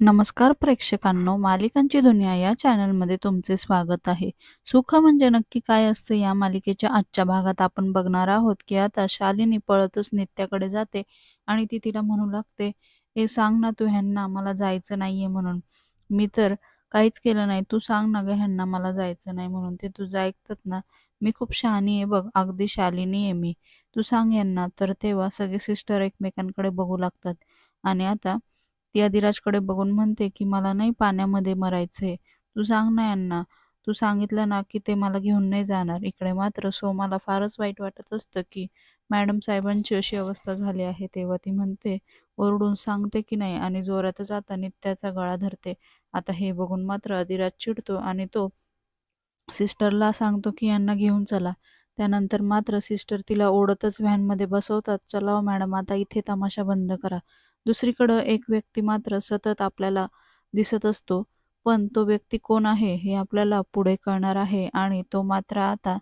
नमस्कार प्रेक्षकांनो मालिकांची दुनिया या चॅनलमध्ये तुमचे स्वागत आहे. सुख म्हणजे नक्की काय असते या मालिकेच्या आजच्या भागात आपण बघणार आहोत की आता शालिनी पळतच नित्याकडे जाते आणि ती तिला म्हणू लागते हे सांग ना तू ह्यांना मला जायचं नाहीये म्हणून. मी तर काहीच केलं नाही. तू सांग ना ग ह्यांना मला जायचं नाही म्हणून. ते तुझं ऐकतात ना. मी खूप शहाणी आहे बघ. अगदी शालिनी आहे मी. तू सांग यांना तर तेव्हा सगळे सिस्टर एकमेकांकडे बघू लागतात. आणि आता ती अधिराजकडे बघून म्हणते की मला नाही पाण्यामध्ये मरायचंय. तू सांग ना यांना. तू सांगितलं ना की ते मला घेऊन नाही जाणार. इकडे मात्र सोमाला फारच वाईट वाटत असतं की मॅडम साहेबांची अशी अवस्था झाली आहे. तेव्हा ती म्हणते ओरडून सांगते की नाही आणि जोरातच आता नित्याचा गळा धरते. आता हे बघून मात्र अधिराज चिडतो आणि तो सिस्टरला सांगतो की यांना घेऊन चला. त्यानंतर मात्र सिस्टर तिला ओढतच व्हॅनमध्ये बसवतात. चलाव हो मॅडम आता इथे तमाशा बंद करा. दुसरीकडं एक व्यक्ती मात्र सतत आपल्याला दिसत असतो. पण तो व्यक्ती कोण आहे हे आपल्याला पुढे कळणार आहे आणि तो मात्र आता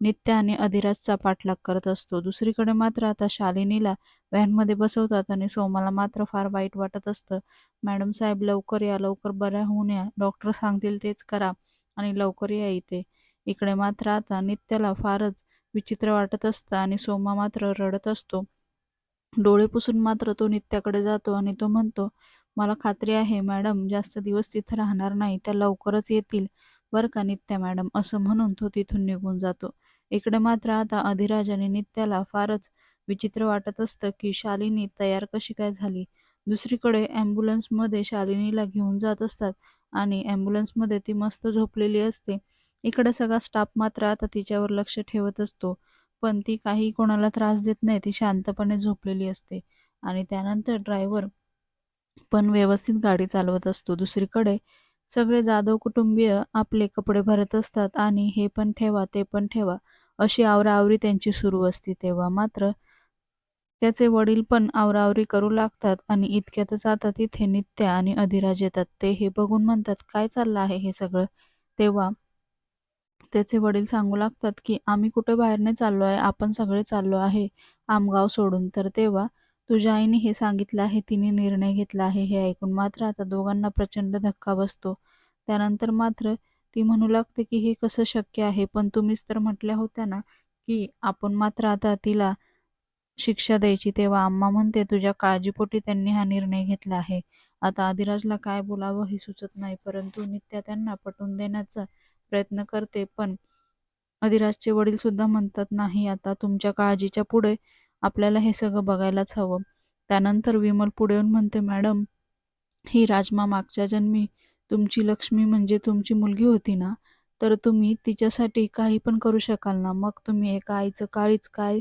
नित्य आणि अधिराजचा पाठलाग करत असतो. दुसरीकडे मात्र आता शालिनीला व्हॅनमध्ये बसवतात आणि सोमाला मात्र फार वाईट वाटत असतं. मॅडम साहेब लवकर या लवकर बऱ्या होऊन या. डॉक्टर सांगतील तेच करा आणि लवकर या इथे. इकडे मात्र आता नित्याला फारच विचित्र वाटत असतं आणि सोमा मात्र रडत असतो. डोळे पुसून मात्र तो नित्याकडे जातो आणि तो म्हणतो मला खात्री आहे मॅडम जास्त दिवस तिथं राहणार नाही त्या लवकरच येतील. बरं का नित्या मॅडम असं म्हणून तो तिथून निघून जातो. इकडे मात्र आता अधिराज आणि नित्याला फारच विचित्र वाटत असतं की शालिनी तयार कशी काय झाली. दुसरीकडे ॲम्ब्युलन्समध्ये शालिनीला घेऊन जात असतात आणि ॲम्ब्युलन्समध्ये ती मस्त झोपलेली असते. इकडे सगळा स्टाफ मात्र आता तिच्यावर लक्ष ठेवत असतो. पण ती काही कोणाला त्रास देत नाही ती शांतपणे झोपलेली असते. आणि त्यानंतर ड्रायव्हर पण व्यवस्थित गाडी चालवत असतो. दुसरीकडे सगळे जाधव कुटुंबीय आपले कपडे भरत असतात आणि हे पण ठेवा ते पण ठेवा अशी आवराआवरी त्यांची सुरू असते. तेव्हा मात्र त्याचे वडील पण आवराआवरी करू लागतात आणि इतक्यातच आता तिथे नित्या आणि अधिराज येतात. ते हे बघून म्हणतात काय चाललं आहे हे सगळं? तेव्हा त्याचे वडील सांगू लागतात की आम्ही कुठे बाहेर नाही चाललो आहे? आपण सगळे चाललो आहे आमगाव सोडून. तर तेव्हा तुझ्या आईने हे सांगितलं आहे तिने निर्णय घेतला आहे हे ऐकून मात्र आता दोघांना प्रचंड धक्का बसतो. त्यानंतर मात्र ती म्हणू लागते की हे कसं शक्य आहे? पण तुम्हीच तर म्हटल्या होत्या ना की आपण मात्र आता तिला शिक्षा द्यायची. तेव्हा आम्मा म्हणते तुझ्या काळजीपोटी त्यांनी हा निर्णय घेतला आहे. आता आदिराजला काय बोलावं हे सुचत नाही परंतु नित्या त्यांना पटवून देण्याचा प्रयत्न करते पण अधिराजचे वडील सुद्धा म्हणतात नाही आता तुमच्या काळजीच्या पुढे आपल्याला हे सगळं बघायलाच हवं. त्यानंतर विमल पुढे येऊन म्हणते मॅडम ही राजमा मागच्या जन्मी तुमची लक्ष्मी म्हणजे तुमची मुलगी होती ना? तर तुम्ही तिच्यासाठी काही पण करू शकाल ना? मग तुम्ही एका आईचं काळीच काय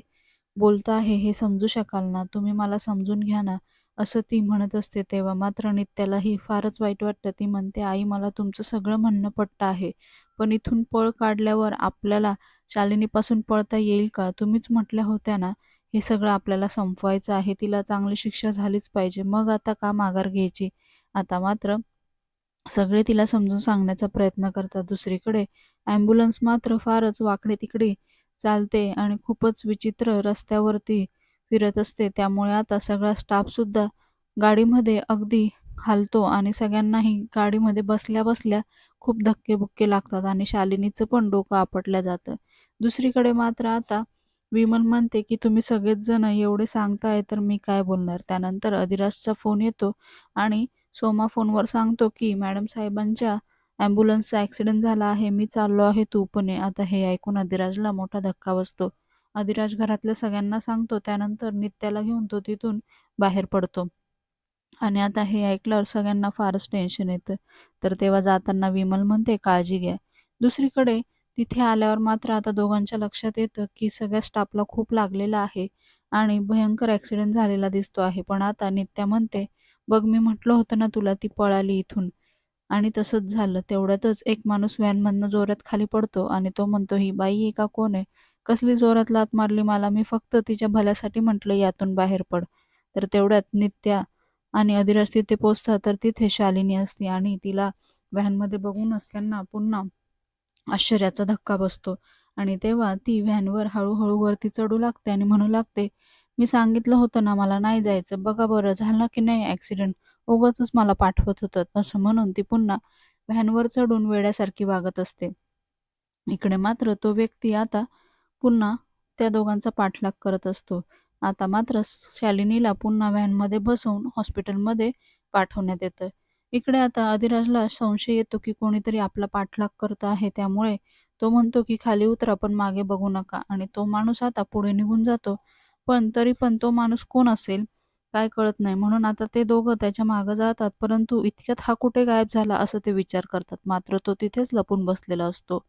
बोलता आहे हे समजू शकाल ना? तुम्ही मला समजून घ्या ना? असं ती म्हणत असते. तेव्हा मात्र नित्यालाही फारच वाईट वाटतं. ती म्हणते आई मला तुमचं सगळं म्हणणं पट्ट आहे. पण इथून पळ काढल्यावर आपल्याला शालिनीपासून पळता येईल का? तुम्हीच म्हटल्या होत्या ना हे सगळं आपल्याला संपवायचं आहे तिला चांगली शिक्षा झालीच पाहिजे. मग आता का माघार घ्यायची? आता मात्र सगळे तिला समजून सांगण्याचा प्रयत्न करतात. दुसरीकडे ॲम्ब्युलन्स मात्र फारच वाकडे तिकडे चालते आणि खूपच विचित्र रस्त्यावरती फिरत असते. त्यामुळे आता सगळा स्टाफसुद्धा गाडीमध्ये अगदी हालतो आणि सगळ्यांनाही गाडीमध्ये बसल्या बसल्या खूप धक्केबुक्के लागतात आणि शालिनीचं पण डोकं आपटलं जातं. दुसरीकडे मात्र आता विमल म्हणते की तुम्ही सगळेच जण एवढे सांगताय तर मी काय बोलणार? त्यानंतर अधिराजचा फोन येतो आणि सोमा फोनवर सांगतो की मॅडम साहेबांच्या ॲम्ब्युलन्सचा ॲक्सिडेंट झाला आहे मी चाललो आहे तू पण आता हे ऐकून अधिराजला मोठा धक्का बसतो. अधिराज घरातल्या सगळ्यांना सांगतो त्यानंतर नित्याला घेऊन तो तिथून बाहेर पडतो. आणि आता हे ऐकल्यावर सगळ्यांना फारच टेन्शन येतं. तर तेव्हा जाताना विमल म्हणते काळजी घ्या. दुसरीकडे तिथे आल्यावर मात्र आता दोघांच्या लक्षात येतं की सगळ्या स्टाफला खूप लागलेला आहे आणि भयंकर ॲक्सिडेंट झालेला दिसतो आहे. पण आता नित्या म्हणते बघ मी म्हटलं होतं ना तुला ती पळाली इथून. आणि तसंच झालं. तेवढ्यातच एक माणूस व्हॅनमधनं जोरात खाली पडतो आणि तो म्हणतो ही बाई आहे का? कोण आहे? कसली जोरात लात मारली मला? मी फक्त तिच्या भल्यासाठी म्हटलं यातून बाहेर पड. तर तेवढ्यात नित्या आणि अधिराज तिथे पोचतात तर तिथे शालिनी असते आणि तिला व्हॅनमध्ये बघूनच त्यांना पुन्हा आश्चर्याचा धक्का बसतो. आणि तेव्हा ती व्हॅनवर हळूहळू वरती चढू लागते आणि म्हणू लागते मी सांगितलं होतं ना मला नाही जायचं. बघा बरं झालं की नाही ॲक्सिडेंट? उगाचच मला पाठवत होतं. असं म्हणून ती पुन्हा व्हॅनवर चढून वेड्यासारखी वागत असते. इकडे मात्र तो व्यक्ती आता पुन्हा त्या दोघांचा पाठलाग करत असतो. आता मात्र शालिनीला पुन्हा व्हॅनमध्ये बसवून हॉस्पिटलमध्ये पाठवण्यात येतं इकडे आता अधिराजला संशय येतो की कोणीतरी आपला पाठलाग करत आहे त्यामुळे तो म्हणतो की खाली उतरा पण मागे बघू नका. आणि तो माणूस आता पुढे निघून जातो. पण तरी पण तो माणूस कोण असेल? काय कळत नाही. म्हणून आता ते दोघं त्याच्यामागे जातात परंतु इतक्यात हा कुठे गायब झाला असं ते विचार करतात. मात्र तो तिथेच लपून बसलेला असतो.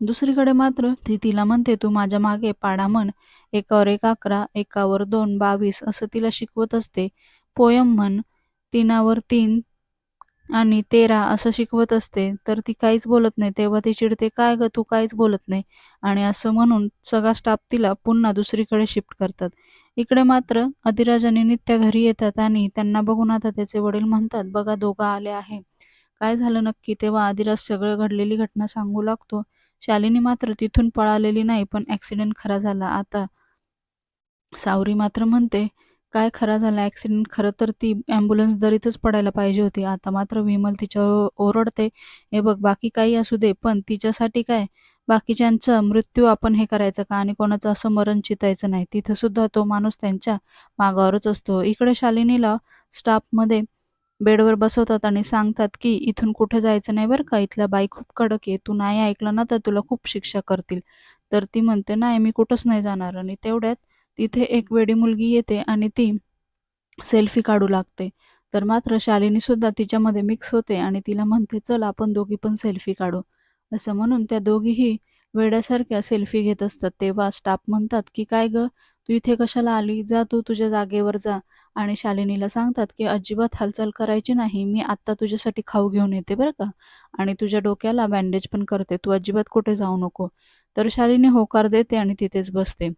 दुसरीकडे मात्र ती तिला म्हणते तू माझ्या मागे पाडा म्हण. एकावर एक अकरा एकावर दोन बावीस असं तिला शिकवत असते. पोयम म्हण तीनावर तीन आणि तेरा असं शिकवत असते. तर ती काहीच बोलत नाही. तेव्हा ती चिडते काय ग तू काहीच बोलत नाही. आणि असं म्हणून सगळा स्टाफ तिला पुन्हा दुसरीकडे शिफ्ट करतात. इकडे मात्र अधिराजाने नित्या घरी येतात आणि त्यांना बघून आता त्याचे वडील म्हणतात बघा दोघं आले आहे. काय झालं नक्की? तेव्हा अधिराज सगळं घडलेली घटना सांगू लागतो. शालिनी मात्र तिथून पळालेली नाही पण ॲक्सिडेंट खरा झाला. आता सावरी मात्र म्हणते काय खरा झाला? ॲक्सिडेंट खरं तर ती ॲम्ब्युलन्स दरीतच पडायला पाहिजे होती. आता मात्र विमल तिच्यावर ओरडते हे बघ बाकी काही असू दे पण तिच्यासाठी काय? बाकीच्यांचा मृत्यू आपण हे करायचं का? आणि कोणाचं असं मरण चितायचं नाही. तिथं सुद्धा तो माणूस त्यांच्या मागावरच असतो. इकडे शालिनीला स्टाफमध्ये बेडवर बसवतात आणि सांगतात की इथून कुठे जायचं नाही बरं का? इथल्या बाई खूप कडक आहे. तू नाही ऐकलं ना तर तुला खूप शिक्षा करतील. तर ती म्हणते नाही मी कुठंच नाही जाणार. आणि तेवढ्यात तिथे एक वेडी मुलगी येते आणि ती सेल्फी काढू लागते. तर मात्र शालिनी सुद्धा तिच्यामध्ये मिक्स होते आणि तिला म्हणते चल आपण दोघी पण सेल्फी काढू. असं म्हणून त्या दोघीही वेड्यासारख्या सेल्फी घेत असतात. तेव्हा स्टाफ म्हणतात की काय ग? तू इथे कशाला आली? जा तू तुझ्या जागेवर जा. आणि शालिनीला सांगतात की अजिबात हालचाल करायची नाही. मी आत्ता तुझ्यासाठी खाऊ घेऊन येते बरं का. आणि तुझ्या डोक्याला बँडेज पण करते. तू अजिबात कुठे जाऊ नको. तर शालिनी होकार देते आणि तिथेच बसते.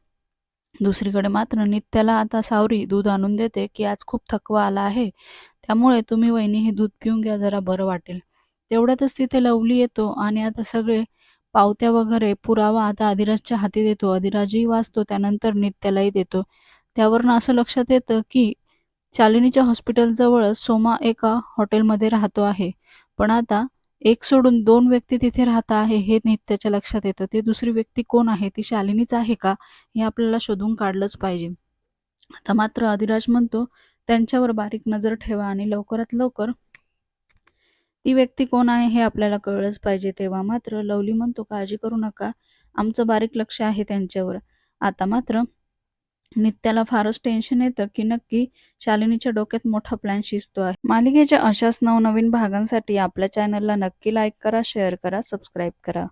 दुसरीकडे मात्र नित्याला आता सावरी दूध आणून देते की आज खूप थकवा आला आहे. त्यामुळे तुम्ही वहिनी हे दूध पिऊन घ्या. जरा बरं वाटेल. तेवढ्यातच तिथे लवली येतो आणि आता सगळे पावत्या वगैरे पुरावा आता अधिराजच्या हाती देतो. अधिराजही वाचतो त्यानंतर नित्यालाही देतो. त्यावरनं असं लक्षात येतं की शालिनीच्या हॉस्पिटलजवळ सोमा एका हॉटेलमध्ये राहतो आहे. पण आता एक सोडून दोन व्यक्ती तिथे राहत आहे हे नित्याच्या लक्षात येतं. ते दुसरी व्यक्ती कोण आहे? ती शालिनीच आहे का? हे आपल्याला शोधून काढलंच पाहिजे. आता मात्र अधिराज म्हणतो त्यांच्यावर बारीक नजर ठेवा आणि लवकरात लवकर ती व्यक्ती कोण आहे हे आपल्याला कळलंच पाहिजे तेव्हा मात्र लवली म्हणतो काळजी करू नका. आमचं बारीक लक्ष आहे त्यांच्यावर. आता मात्र नित्याला फारच टेन्शन येतं की नक्की शालिनीच्या डोक्यात मोठा प्लॅन शिजतो आहे. मालिकेच्या अशाच नवनवीन भागांसाठी आपल्या चॅनलला नक्की लाईक करा शेअर करा सबस्क्राईब करा.